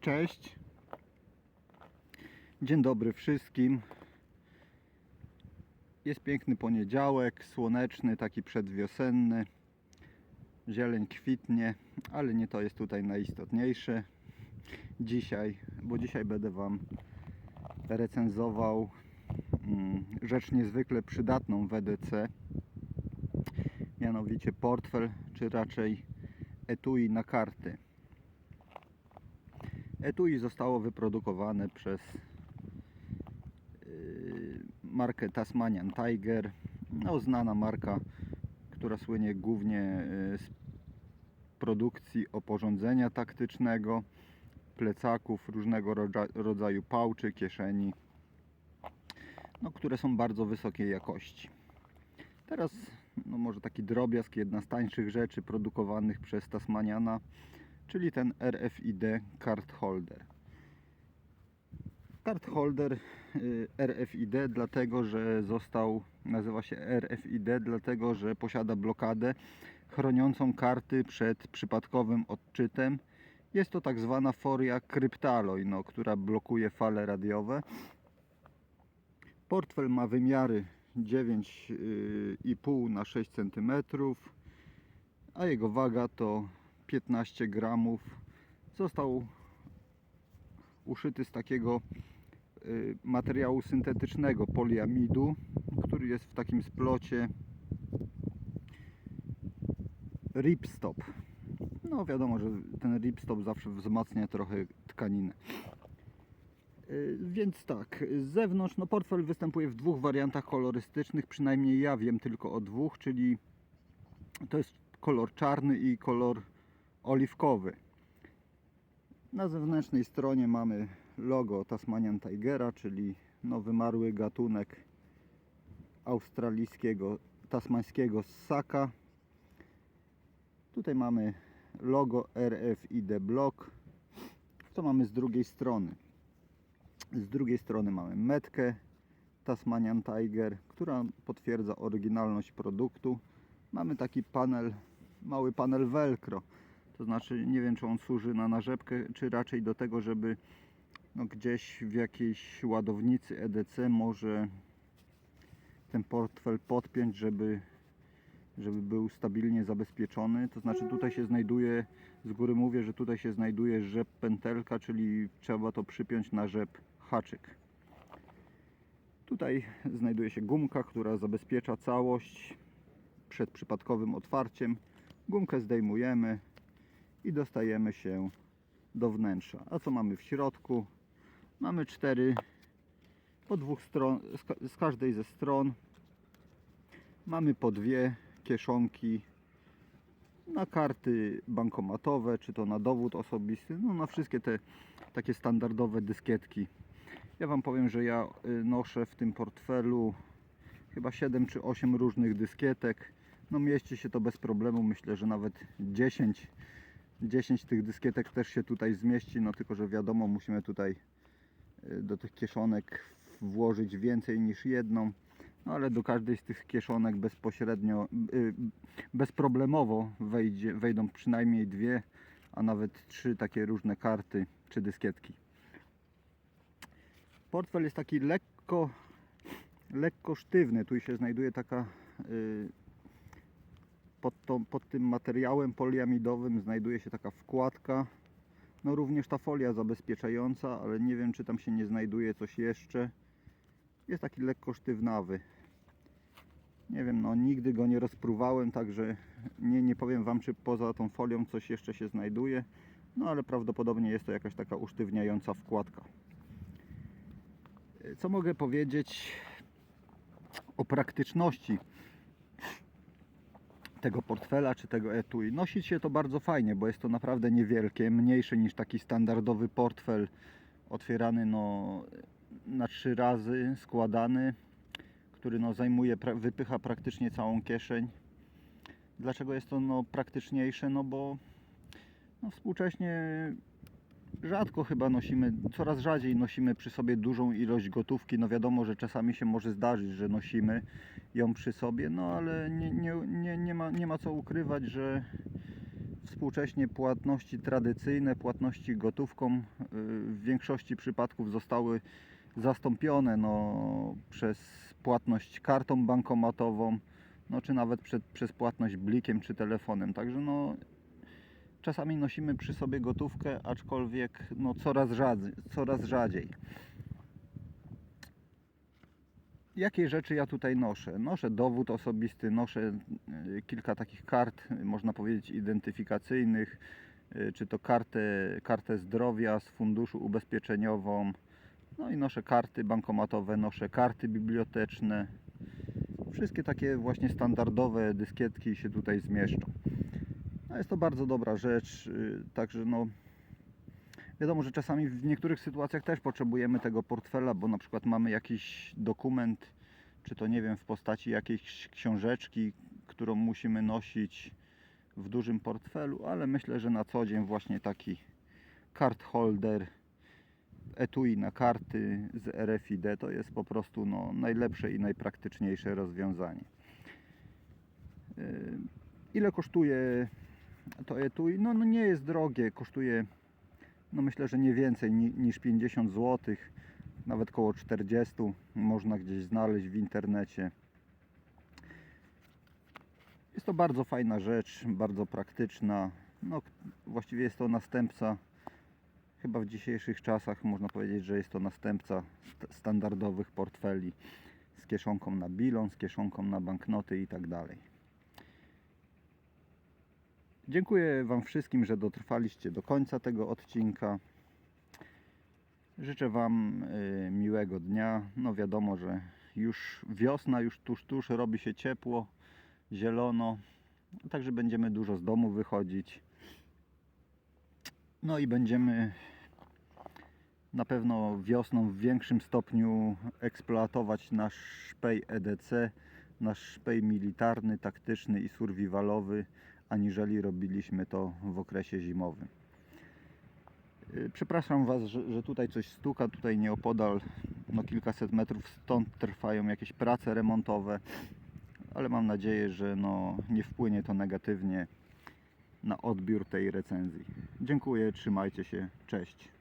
Cześć. Dzień dobry wszystkim. Jest piękny poniedziałek, słoneczny, taki przedwiosenny. Zieleń kwitnie, ale nie to jest tutaj najistotniejsze dzisiaj, bo dzisiaj będę Wam recenzował mm, rzecz niezwykle przydatną w EDC, mianowicie portfel, czy raczej etui na karty. Etui zostało wyprodukowane przez yy, markę Tasmanian Tiger. No, znana marka, która słynie głównie yy, z produkcji oporządzenia taktycznego, plecaków, różnego rodza- rodzaju pałczy, kieszeni, no, które są bardzo wysokiej jakości. Teraz no, może taki drobiazg, jedna z tańszych rzeczy produkowanych przez Tasmaniana, czyli ten RFID card holder. Card holder y, RFID dlatego, że został, nazywa się RFID dlatego, że posiada blokadę chroniącą karty przed przypadkowym odczytem. Jest to tak zwana foria kryptaloj, no, która blokuje fale radiowe. Portfel ma wymiary 9,5 na 6 cm, a jego waga to 15 gramów. Został uszyty z takiego y, materiału syntetycznego poliamidu, który jest w takim splocie ripstop. No wiadomo, że ten ripstop zawsze wzmacnia trochę tkaninę. Y, Więc tak, z zewnątrz no portfel występuje w dwóch wariantach kolorystycznych, przynajmniej ja wiem tylko o dwóch, czyli to jest kolor czarny i kolor oliwkowy. Na zewnętrznej stronie mamy logo Tasmanian Tigera, czyli no wymarły gatunek australijskiego, tasmańskiego ssaka. Tutaj mamy logo RFID Block. Co mamy z drugiej strony? Z drugiej strony mamy metkę Tasmanian Tiger, która potwierdza oryginalność produktu. Mamy taki panel, mały panel velcro. To znaczy nie wiem czy on służy na narzepkę, czy raczej do tego, żeby no, gdzieś w jakiejś ładownicy EDC może ten portfel podpiąć, żeby żeby był stabilnie zabezpieczony. To znaczy tutaj się znajduje, z góry mówię, że tutaj się znajduje rzep pętelka, czyli trzeba to przypiąć na rzep haczyk. Tutaj znajduje się gumka, która zabezpiecza całość przed przypadkowym otwarciem. Gumkę zdejmujemy i dostajemy się do wnętrza. A co mamy w środku? Mamy cztery po dwóch stron, z ka- z każdej ze stron Mamy po dwie kieszonki na karty bankomatowe, czy to na dowód osobisty, no na wszystkie te takie standardowe dyskietki. Ja Wam powiem, że ja y, noszę w tym portfelu chyba 7 czy 8 różnych dyskietek. No mieści się to bez problemu, myślę, że nawet 10 10 tych dyskietek też się tutaj zmieści, no tylko że wiadomo, musimy tutaj y, do tych kieszonek włożyć więcej niż jedną. No ale do każdej z tych kieszonek bezpośrednio, y, bezproblemowo wejdzie, wejdą przynajmniej dwie, a nawet trzy takie różne karty czy dyskietki. Portfel jest taki lekko, lekko sztywny. Tu się znajduje taka y, pod, pod tym materiałem poliamidowym znajduje się taka wkładka. No również ta folia zabezpieczająca, ale nie wiem czy tam się nie znajduje coś jeszcze jest taki lekko sztywnawy. Nie wiem, no nigdy go nie rozpruwałem, także nie, nie powiem Wam, czy poza tą folią coś jeszcze się znajduje. No ale prawdopodobnie jest to jakaś taka usztywniająca wkładka. Co mogę powiedzieć o praktyczności tego portfela czy tego etui? Nosić się to bardzo fajnie, bo jest to naprawdę niewielkie, mniejsze niż taki standardowy portfel otwierany no, na trzy razy składany, który no, zajmuje, wypycha praktycznie całą kieszeń. Dlaczego jest to no, praktyczniejsze? No bo no, współcześnie rzadko chyba nosimy, coraz rzadziej nosimy przy sobie dużą ilość gotówki. No wiadomo, że czasami się może zdarzyć, że nosimy ją przy sobie, no ale nie, nie, nie, nie, ma, nie ma co ukrywać, że współcześnie płatności tradycyjne, płatności gotówką y, w większości przypadków zostały zastąpione no, przez płatność kartą bankomatową, no, czy nawet przed, przez płatność blikiem czy telefonem. Także no, czasami nosimy przy sobie gotówkę, aczkolwiek no, coraz, rzadziej, coraz rzadziej. Jakie rzeczy ja tutaj noszę? Noszę dowód osobisty, noszę y, kilka takich kart, można powiedzieć, identyfikacyjnych, y, czy to kartę, kartę zdrowia z funduszu ubezpieczeniową, no i noszę karty bankomatowe, noszę karty biblioteczne. Wszystkie takie właśnie standardowe dyskietki się tutaj zmieszczą. No jest to bardzo dobra rzecz, y, także no wiadomo, że czasami w niektórych sytuacjach też potrzebujemy tego portfela, bo na przykład mamy jakiś dokument, czy to nie wiem, w postaci jakiejś książeczki, którą musimy nosić w dużym portfelu, ale myślę, że na co dzień właśnie taki card holder, etui na karty z RFID to jest po prostu no, najlepsze i najpraktyczniejsze rozwiązanie. Yy, Ile kosztuje to etui? No, no nie jest drogie, kosztuje no myślę, że nie więcej ni- niż 50 zł, nawet koło 40 można gdzieś znaleźć w internecie. Jest to bardzo fajna rzecz, bardzo praktyczna. No, właściwie jest to następca, chyba w dzisiejszych czasach można powiedzieć, że jest to następca st- standardowych portfeli z kieszonką na bilon, z kieszonką na banknoty i tak dalej. Dziękuję Wam wszystkim, że dotrwaliście do końca tego odcinka. Życzę Wam y, miłego dnia. No wiadomo, że już wiosna, już tuż, tuż robi się ciepło, zielono. Także będziemy dużo z domu wychodzić. No i będziemy na pewno wiosną w większym stopniu eksploatować nasz szpej EDC, nasz szpej militarny, taktyczny i survivalowy, aniżeli robiliśmy to w okresie zimowym. Yy, Przepraszam Was, że, że tutaj coś stuka, tutaj nieopodal, no kilkaset metrów stąd trwają jakieś prace remontowe, ale mam nadzieję, że no, nie wpłynie to negatywnie na odbiór tej recenzji. Dziękuję, trzymajcie się, cześć.